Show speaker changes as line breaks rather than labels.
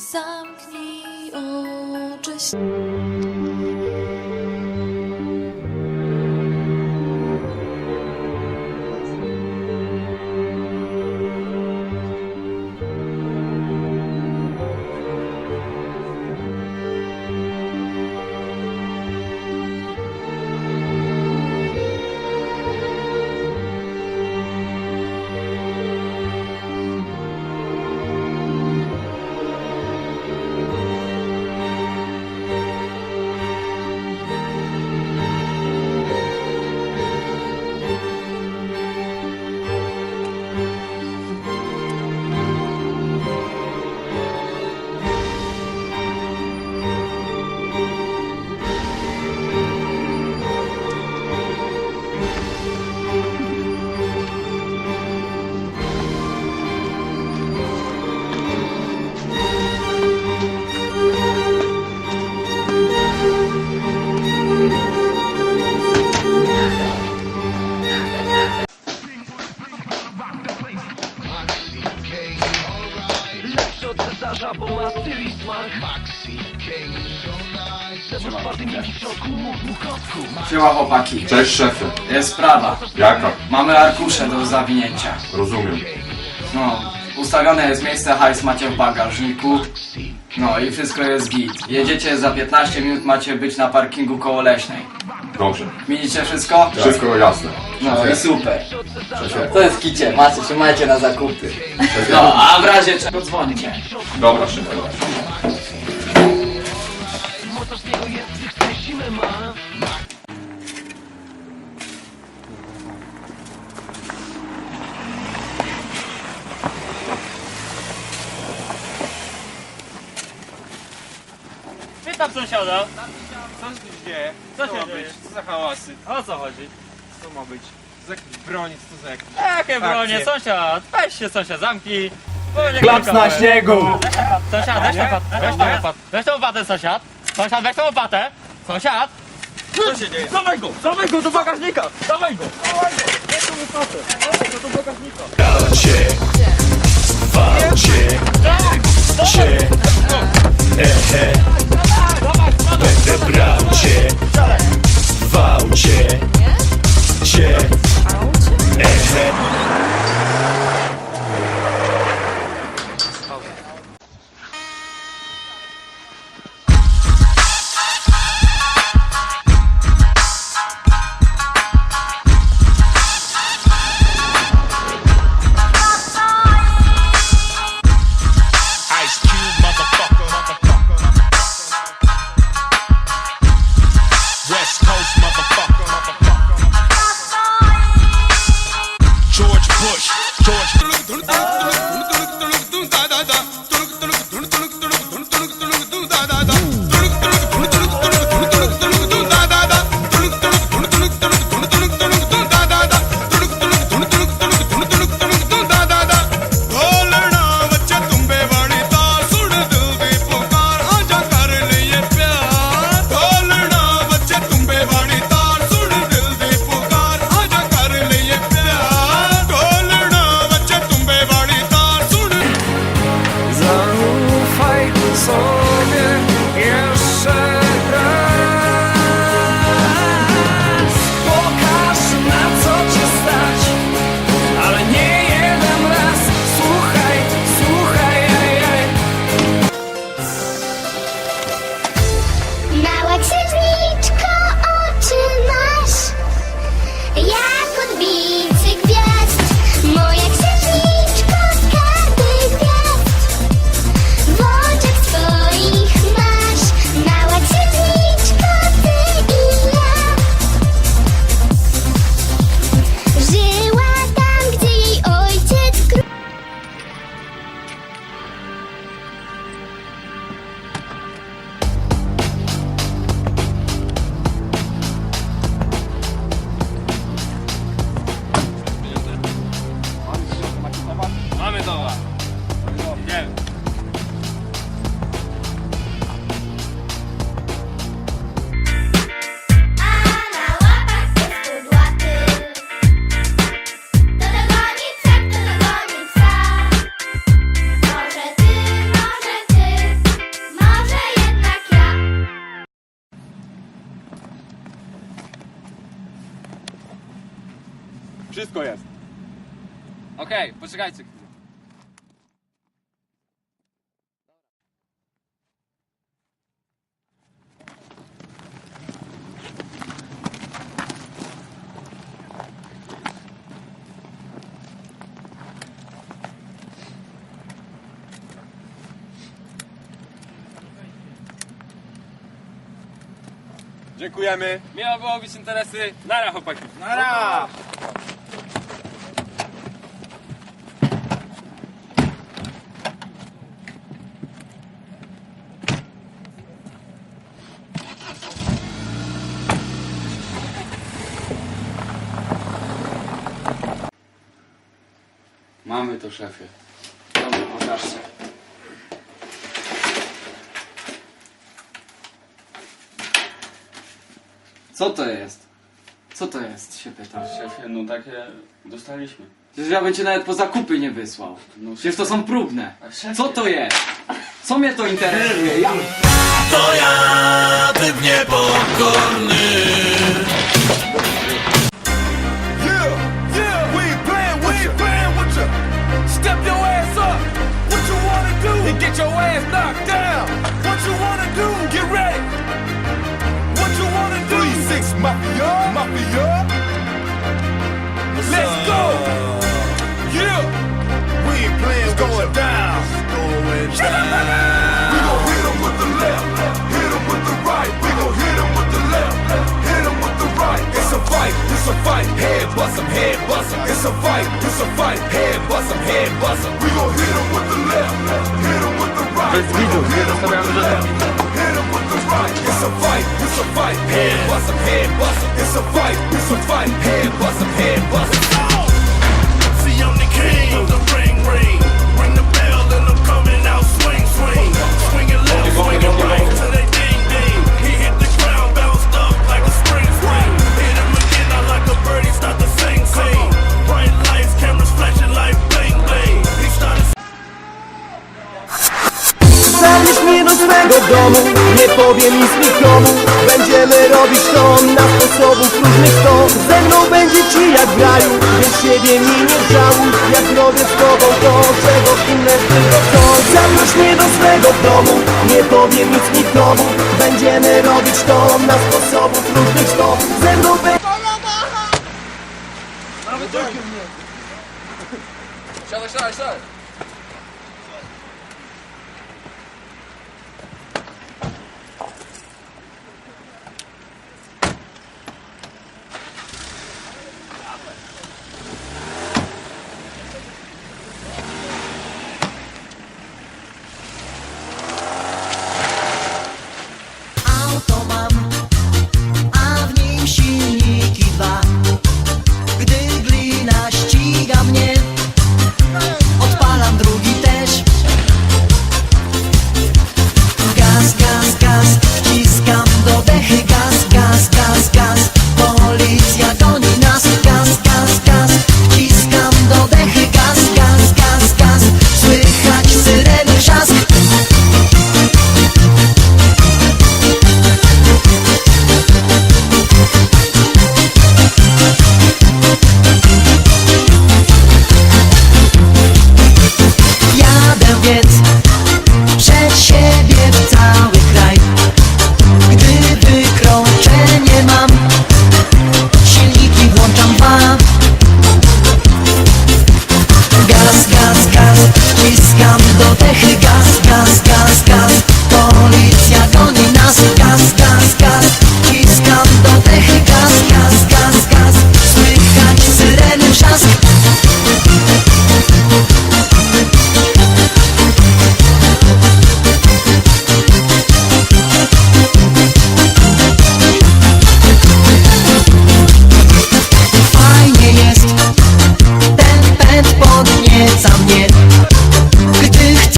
Zamknij oczy.
Cesarza, bo ma styl i smak Zespół czwarty miękki w środku, mów mu kotku
Siema chłopaki,
Cześć szefie.
jest sprawa.
Jaka?
Mamy arkusze do zawinięcia.
Rozumiem.
No, ustawione jest miejsce, hajs macie w bagażniku. No i wszystko jest git. Jedziecie za 15 minut, macie być na parkingu koło Leśnej.
Dobrze.
Widzicie wszystko?
Wszystko jasne.
No i super. To jest kicie, macie, trzymajcie na zakupy. No, a w razie czego dzwonicie.
Dobra szefie.
tam sąsiada?
Co tu się dzieje?
Co się dzieje?
Co za hałasy?
O co chodzi?
Co ma być? Za jakiś broń, co to za jakiś...
Jakie bronie, sąsiad? Weź się sąsiad, zamknij.
Bo nie Klaps na
śniegu! Sąsiad, weź tą łopatę, weź tą łopatę, weź tą łopatę sąsiad. Sąsiad, weź tą łopatę. Sąsiad.
Co się dzieje?
Dawaj go, dawaj go do bagażnika. Dawaj go. Dawaj go, weź tą łopatę. Dawaj go do bagażnika. Walcie! Walcie! Dawaj, dawaj. Cię!
push,
push.
Okej, poczekajcie chwilę.
Dziękujemy.
Miło było być interesy. Nara chłopaki.
Nara!
Mamy to, szefie. Dobra, pokażcie. Co to jest? Co to jest, się pytam.
Szefie, no takie dostaliśmy.
Przecież ja bym cię nawet po zakupy nie wysłał.
No,
Przecież to są próbne. Co to jest? Co mnie to interesuje? Ja...
To ja bym niepokorny
Yeah, mafia. Let's go. Yeah, we ain't playing. It's going down. Going down. We gon' hit 'em with the left, hit 'em with the right. We gon' hit 'em with the left, hit 'em with the right. It's a fight, it's a fight. Head bust 'em, head bust 'em. It's a fight, it's a fight. Head bust 'em, head bust 'em. We gon' hit 'em with the left, hit 'em with the right. Nie zostawiamy żadnych Hit 'em with the right. It's a fight, it's a fight. Head bust 'em, head bust 'em. It's a fight, it's a fight. Head bust 'em, head bust 'em.
See I'm the king
powiem nic nikomu Będziemy robić to na sposobów różnych to Ze mną będzie ci jak w raju, więc siebie mi nie żałuj. Jak robię z tobą to, czego inne tylko chcą Zabierz mnie do swego domu, nie powiem nic nikomu. Będziemy robić to na sposobów różnych to Ze mną będzie
Siadaj, siadaj, siadaj.